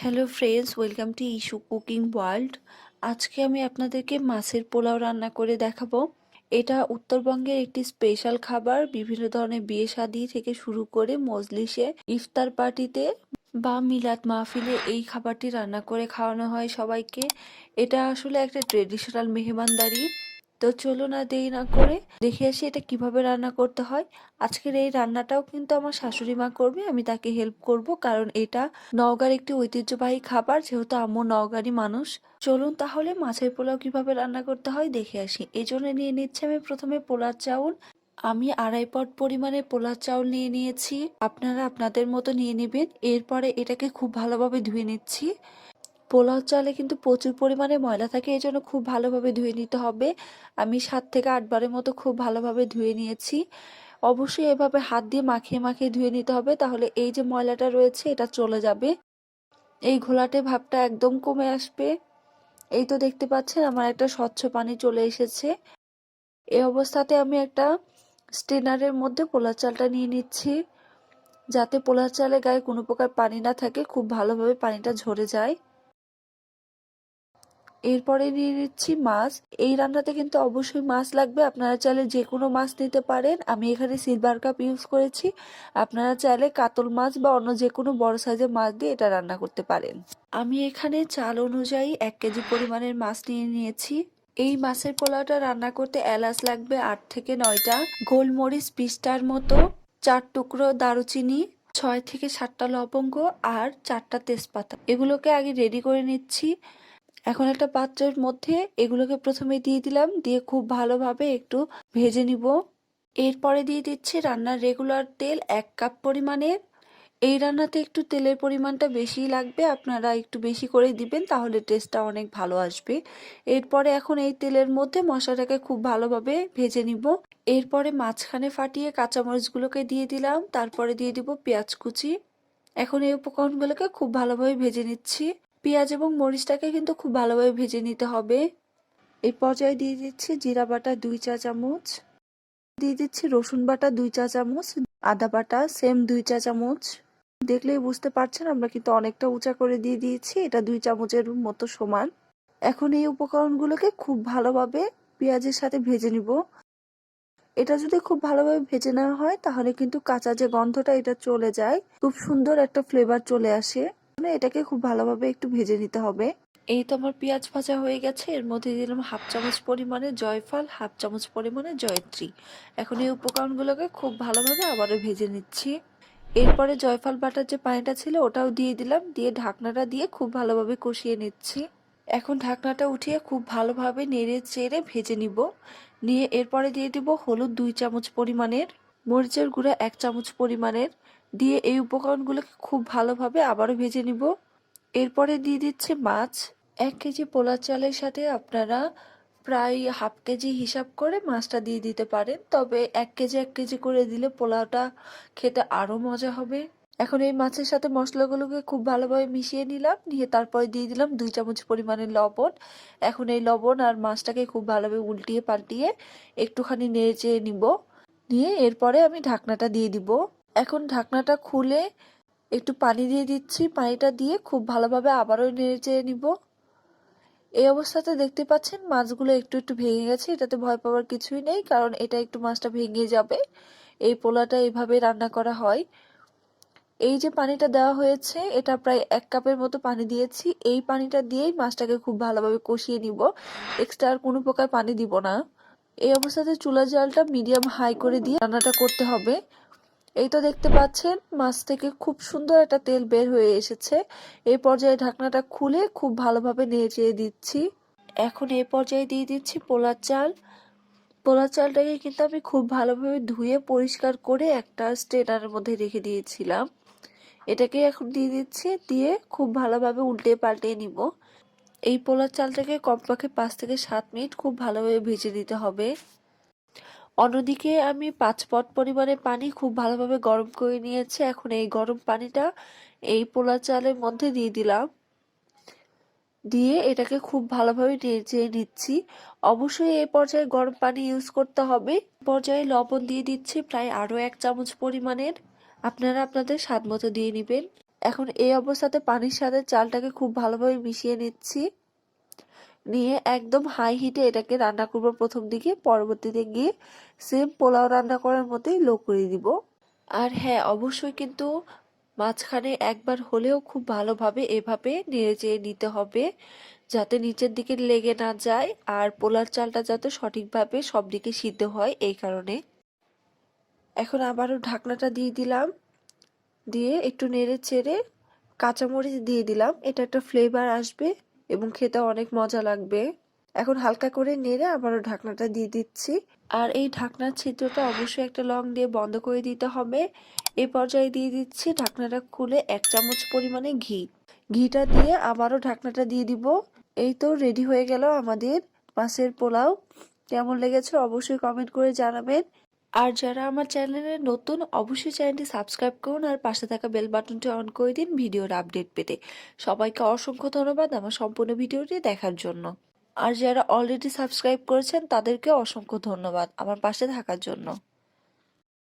Hello friends welcome to issue cooking world আজকে আমি আপনাদেরকে মাছের পোলাও রান্না করে দেখাবো। এটা উত্তরবঙ্গের একটি স্পেশাল খাবার, বিভিন্ন ধরনের বিয়ে শাদী থেকে শুরু করে মজলিসে, ইফতার পার্টিতে বা মিলাদ মাহফিলে এই খাবারটি রান্না করে খাওয়ানো হয় সবাইকে। এটা আসলে একটা ট্রেডিশনাল মেহমানদারি। তো চলুন আর দেরি না করে দেখে আসি এটা কীভাবে রান্না করতে হয়। আজকের এই রান্নাটাও কিন্তু আমার শাশুড়ি মা করবে, আমি তাকে হেল্প করব কারণ এটা নওগাঁর একটি ঐতিহ্যবাহী খাবার, যেহেতু আম্মু নওগাঁরই মানুষ। চলুন তাহলে মাছের পোলাও কীভাবে রান্না করতে হয় দেখে আসি। এই জন্য নিয়ে নিচ্ছে আমি প্রথমে পোলার চাউল। আমি আড়াই পট পরিমাণে পোলার চাউল নিয়ে নিয়েছি। আপনারা আপনাদের মতো নিয়ে নেবেন। এরপরে এটাকে খুব ভালোভাবে ধুয়ে নিচ্ছি। পোলাও চালে কিন্তু প্রচুর পরিমাণে ময়লা থাকে এই জন্য খুব ভালোভাবে ধুয়ে নিতে হবে। আমি সাত থেকে আটবারের মতো খুব ভালোভাবে ধুয়ে নিয়েছি। অবশ্যই এভাবে হাত দিয়ে মাখিয়ে মাখিয়ে ধুয়ে নিতে হবে, তাহলে এই যে ময়লাটা রয়েছে, এটা চলে যাবে। এই ঘোলাটে ভাবটা একদম কমে আসবে। এই তো দেখতে পাচ্ছেন, আমার একটা স্বচ্ছ পানি চলে এসেছে। এই অবস্থাতে আমি একটা স্টেনারের মধ্যে পোলার চালটা নিয়ে নিচ্ছি, যাতে পোলার চালে গায়ে কোনো প্রকার পানি না থাকে, খুব ভালোভাবে পানিটা ঝরে যায়। এরপরে নিয়ে নিচ্ছি মাছ। এই রান্নাতে কিন্তু অবশ্যই মাছ লাগবে। আপনারা চাইলে যে কোনো মাছ নিতে পারেন। আমি এখানে সিলভার কাপ ইউজ করেছি। আপনারা চাইলে কাতল মাছ বা অন্য যে কোনো বড় সাইজের মাছ দিয়ে এটা রান্না করতে পারেন। আমি এখানে চাল অনুযায়ী এক কেজি পরিমাণের মাছ নিয়ে নিয়েছি। এই মাছের পোলাওটা রান্না করতে এলাচ লাগবে আট থেকে নয়টা, গোলমরিচ পিস্টার মতো, চার টুকরো দারুচিনি, ছয় থেকে সাতটা লবঙ্গ আর চারটা তেজপাতা। এগুলোকে আগে রেডি করে নিচ্ছি। এখন একটা পাত্রের মধ্যে এগুলোকে প্রথমে দিয়ে দিলাম, দিয়ে খুব ভালোভাবে একটু ভেজে নিব। এরপরে দিয়ে দিচ্ছি রান্নার রেগুলার তেল এক কাপ পরিমাণের এই রান্নাতে একটু তেলের পরিমাণটা বেশি লাগবে, আপনারা একটু বেশি করে দিবেন, তাহলে টেস্টটা অনেক ভালো আসবে। এরপরে এখন এই তেলের মধ্যে মশলাটাকে খুব ভালোভাবে ভেজে নিব। এরপরে মাঝখানে ফাটিয়ে কাঁচামরিচগুলোকে দিয়ে দিলাম, তারপরে দিয়ে দিব পেঁয়াজ কুচি। এখন এই উপকরণগুলোকে খুব ভালোভাবে ভেজে নিচ্ছি। পেঁয়াজ এবং মরিচটাকে কিন্তু খুব ভালোভাবে ভেজে নিতে হবে। এই পর্যায়ে দিয়ে দিচ্ছি জিরা বাটা দুই চা চামচ, দিয়ে দিচ্ছি রসুন বাটা দুই চা চামচ, আদা বাটা সেম দুই চা চামচ। দেখলেই বুঝতে পারছেন আমরা কিন্তু অনেকটা উঁচা করে দিয়ে দিয়েছি, এটা দুই চামচের মতো সমান। এখন এই উপকরণগুলোকে খুব ভালোভাবে পেঁয়াজের সাথে ভেজে নিব। এটা যদি খুব ভালোভাবে ভেজে নেওয়া হয়, তাহলে কিন্তু কাঁচা যে গন্ধটা, এটা চলে যায়। খুব সুন্দর একটা ফ্লেভার চলে আসে। এটাকে খুব ভালোভাবে একটু ভেজে নিতে হবে। এই তো আমার পেঁয়াজ ভাজা হয়ে গেছে। এর মধ্যে দিলাম হাফ চামচ পরিমাণে জয়ফল, হাফ চামচ পরিমাণে জয়ত্রী। এখন এই উপকরণগুলোকে খুব ভালোভাবে আবারও ভেজে নিচ্ছি। এরপরে জয়ফল বাটার যে পানিটা ছিল, ওটাও দিয়ে দিলাম। দিয়ে ঢাকনাটা দিয়ে খুব ভালোভাবে কষিয়ে নিচ্ছি। এখন ঢাকনাটা উঠিয়ে খুব ভালোভাবে নেড়ে চেড়ে ভেজে নিব। নিয়ে এরপরে দিয়ে দিব হলুদ দুই চামচ পরিমাণের, মরিচের গুঁড়া এক চামচ পরিমাণের দিয়ে এই উপকরণগুলোকে খুব ভালোভাবে আবারও ভেজে নিব। এরপরে দিয়ে দিচ্ছে মাছ। এক কেজি পোলা চালের সাথে আপনারা প্রায় হাফ কেজি হিসাব করে মাছটা দিয়ে দিতে পারেন। তবে এক কেজি এক কেজি করে দিলে পোলাওটা খেতে আরও মজা হবে। এখন এই মাছের সাথে মশলাগুলোকে খুব ভালোভাবে মিশিয়ে নিলাম। নিয়ে তারপরে দিয়ে দিলাম দুই চামচ পরিমাণের লবণ। এখন এই লবণ আর মাছটাকে খুব ভালোভাবে উল্টিয়ে পাল্টিয়ে একটুখানি নেড়ে চেয়ে নিব। নিয়ে এরপরে আমি ঢাকনাটা দিয়ে দিব। এখন ঢাকনাটা খুলে একটু পানি দিয়ে দিচ্ছি। পানিটা দিয়ে খুব ভালোভাবে আবারও নেড়ে নিব। এই অবস্থাতে দেখতে পাচ্ছেন মাছগুলো একটু একটু ভেঙে গেছে। এটাতে ভয় পাওয়ার কিছুই নেই, কারণ এটা একটু মাছটা ভেঙে যাবে। এই পোলাটা এইভাবে রান্না করা হয়। এই যে পানিটা দেওয়া হয়েছে, এটা প্রায় এক কাপের মতো পানি দিয়েছি। এই পানিটা দিয়েই মাছটাকে খুব ভালোভাবে কষিয়ে নিব। এক্সট্রা আর কোনো প্রকার পানি দিব না। এই অবস্থাতে চুলা জালটা মিডিয়াম হাই করে দিয়ে রান্নাটা করতে হবে। এই তো দেখতে পাচ্ছেন, মাছ থেকে খুব সুন্দর একটা তেল বের হয়ে এসেছে। এই পর্যায়ে ঢাকনাটা খুলে খুব ভালোভাবে নেড়ে দিচ্ছি। এখন এই পর্যায়ে দিয়ে দিচ্ছি পোলার চাল। পোলার চালটাকে কিন্তু আমি খুব ভালোভাবে ধুয়ে পরিষ্কার করে একটা স্ট্রেনারের মধ্যে রেখে দিয়েছিলাম। এটাকে এখন দিয়ে দিচ্ছি, দিয়ে খুব ভালোভাবে উল্টে পাল্টে নিব। এই পোলার চালটাকে কমপক্ষে পাঁচ থেকে সাত মিনিট খুব ভালোভাবে ভেজে দিতে হবে। অন্যদিকে আমি পাঁচ পট পরিমাণে পানি খুব ভালোভাবে গরম করে নিয়েছি। এখন এই গরম পানিটা এই পোলা চালের মধ্যে দিয়ে দিলাম। দিয়ে এটাকে খুব ভালোভাবে নেড়ে নিচ্ছি। অবশ্যই এই পর্যায়ে গরম পানি ইউজ করতে হবে। পর্যায়ে লবণ দিয়ে দিচ্ছি প্রায় আরও এক চামচ পরিমাণের। আপনারা আপনাদের স্বাদ মতো দিয়ে নেবেন। এখন এই অবস্থাতে পানির সাথে চালটাকে খুব ভালোভাবে মিশিয়ে নিচ্ছি। নিয়ে একদম হাই হিটে এটাকে রান্না করব প্রথম দিকে, পরবর্তীতে গিয়ে সেম পোলাও রান্না করার মতোই লো করে দিব। আর হ্যাঁ অবশ্যই কিন্তু মাঝখানে একবার হলেও খুব ভালোভাবে এভাবে নেড়ে চেড়ে নিতে হবে, যাতে নিচের দিকে লেগে না যায় আর পোলার চালটা যাতে সঠিকভাবে সব দিকে সিদ্ধ হয় এই কারণে। এখন আবারও ঢাকনাটা দিয়ে দিলাম, দিয়ে একটু নেড়ে চেড়ে কাঁচামরিচ দিয়ে দিলাম, এটা একটা ফ্লেভার আসবে। এবং খেতে অনেক মজা লাগবে। এখন হালকা করে নেড়ে আবারও ঢাকনাটা দিয়ে দিচ্ছি। আর এই ঢাকনার ছিদ্রটা অবশ্যই একটা লং দিয়ে বন্ধ করে দিতে হবে। এই পর্যায়ে দিয়ে দিচ্ছি ঢাকনাটা খুলে এক চামচ পরিমাণে ঘি। ঘিটা দিয়ে আবারও ঢাকনাটা দিয়ে দিব। এই তো রেডি হয়ে গেল আমাদের মাছের পোলাও। কেমন লেগেছে অবশ্যই কমেন্ট করে জানাবেন। আর যারা আমার চ্যানেলে নতুন, অবশ্যই চ্যানেলটি সাবস্ক্রাইব করুন আর পাশে থাকা বেল বাটনটি অন করে দিন ভিডিওর আপডেট পেতে। সবাইকে অসংখ্য ধন্যবাদ আমার সম্পূর্ণ ভিডিওটি দেখার জন্য। আর যারা অলরেডি সাবস্ক্রাইব করেছেন তাদেরকে অসংখ্য ধন্যবাদ আমার পাশে থাকার জন্য।